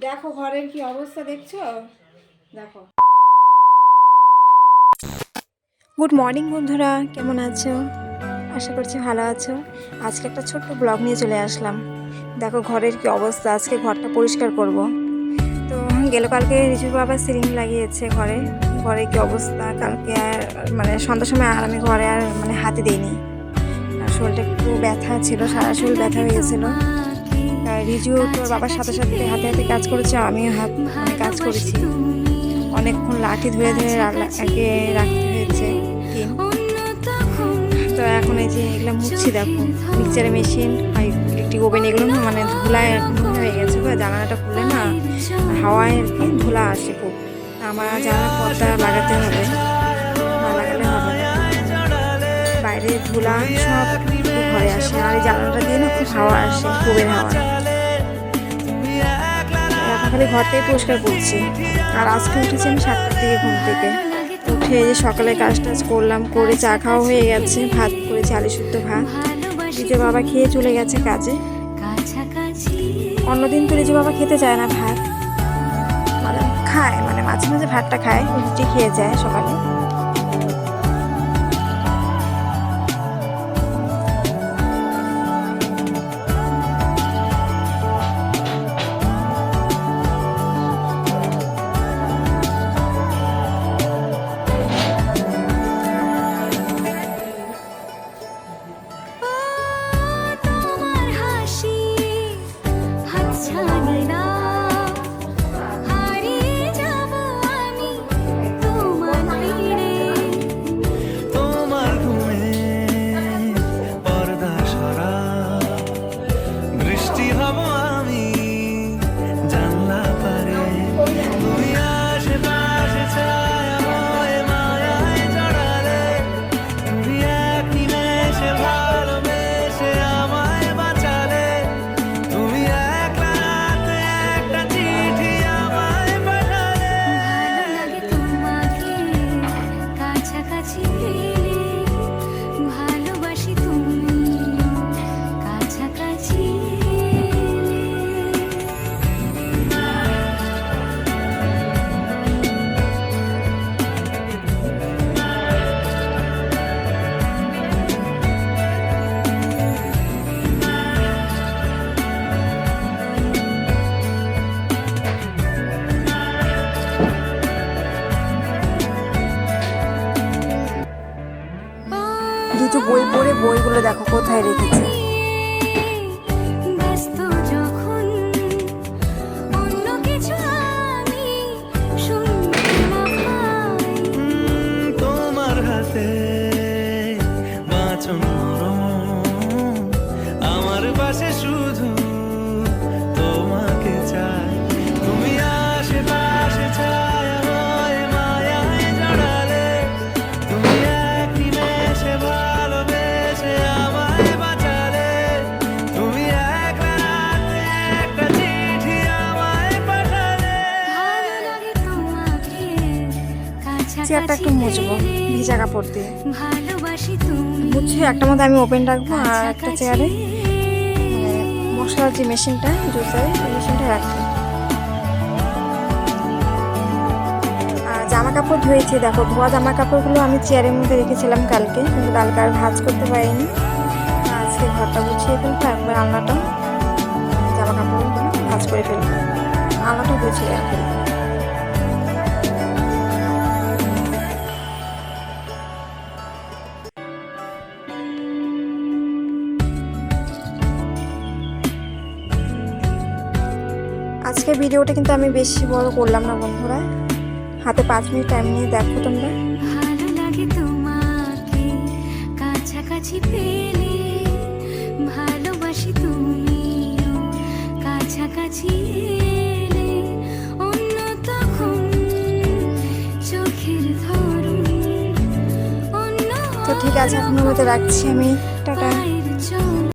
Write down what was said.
দেখো ঘরের কি অবস্থা দেখছ? দেখো। গুড মর্নিং বন্ধুরা। কেমন আছো? আশা করছি ভালো আছো। আজকে একটা ছোট্ট ব্লগ নিয়ে চলে আসলাম। দেখো ঘরের কি অবস্থা, আজকে ঘরটা পরিষ্কার করব। তো গেল কালকে রিজু বাবা সিলিং লাগিয়েছে ঘরে। ঘরে কি অবস্থা? কালকে আর মানে সন্ধ্যার সময় আর আমি ঘরে আর মানে হাতে দিইনি। আর শরীরটা একটু ব্যথা ছিল, সারা শরীর ব্যথা হয়ে গেছিল। আর রিজু তোর বাবার সাথে সাথে হাতে হাতে কাজ করেছে আমিও হাত কাজ করেছি। অনেকক্ষণ লাঠি ধরে ধরে আগে রাখতে হয়েছে। তো এখন এই যে এগুলো মুছছি দেখো। মিক্সচার মেশিন একটি ওভেন এগুলো না মানে ধুলায় হয়ে গেছে জানালাটা খুলে না। হাওয়ায় আর কি ধুলা আসে খুব। আমার জানালার পর্দা লাগাতে হবে। না লাগালে হবে বাইরে ধুলা সব ঘরে আসে। আর এই জানালাটা দিয়ে না খুব হাওয়া আসে খুবের হাওয়া। খালি ঘরটাই পরিষ্কার করছি। আর আজকে উঠেছি আমি সাতটার দিকে ঘুম থেকে। উঠে যে সকালে কাজ টাজ করলাম, করে চা খাওয়া হয়ে গেছে, ভাত করেছি, আলু শুদ্ধ ভাত। রিজু বাবা খেয়ে চলে গেছে কাজে। অন্যদিন তো রিজু বাবা খেতে চায় না ভাত। মানে খায় মানে মাঝে মাঝে ভাতটা খায়, রুটি খেয়ে যায় সকালে। রিজু বই পড়ে বইগুলো দেখো কোথায় রেখেছে? চেয়ারটা একটু মুছবো ভিজা কাপড় দিয়ে। বুঝছি একটা মধ্যে আমি ওপেন রাখব আর একটা চেয়ারে এলে। মশলার যে মেশিনটা জুসারে মেশিনটা রাখব। আর জামা কাপড় ধুয়েছি দেখো ধোয়া জামা কাপড়গুলো আমি চেয়ারের মধ্যে রেখেছিলাম কালকে কিন্তু কালকে আর ভাজ করতে পারিনি। আজকে ঘরটা গুছিয়ে ফেলব একবার আলনাটা জামা কাপড়গুলো ভাজ করে ফেলব। আলনাটা গুছিয়ে রাখব। আজকের ভিডিওটা কিন্তু আমি বেশি বড় করলাম না বন্ধুরা। হাতে পাঁচ মিনিট টাইম নিয়ে দেখো তোমরা। ভালো লাগে তোমাকে কাছাকাছি পেলে ভালোবাসি তুমি। কাছাকাছি তো ঠিক আছে এখন মতো রাখছি আমি।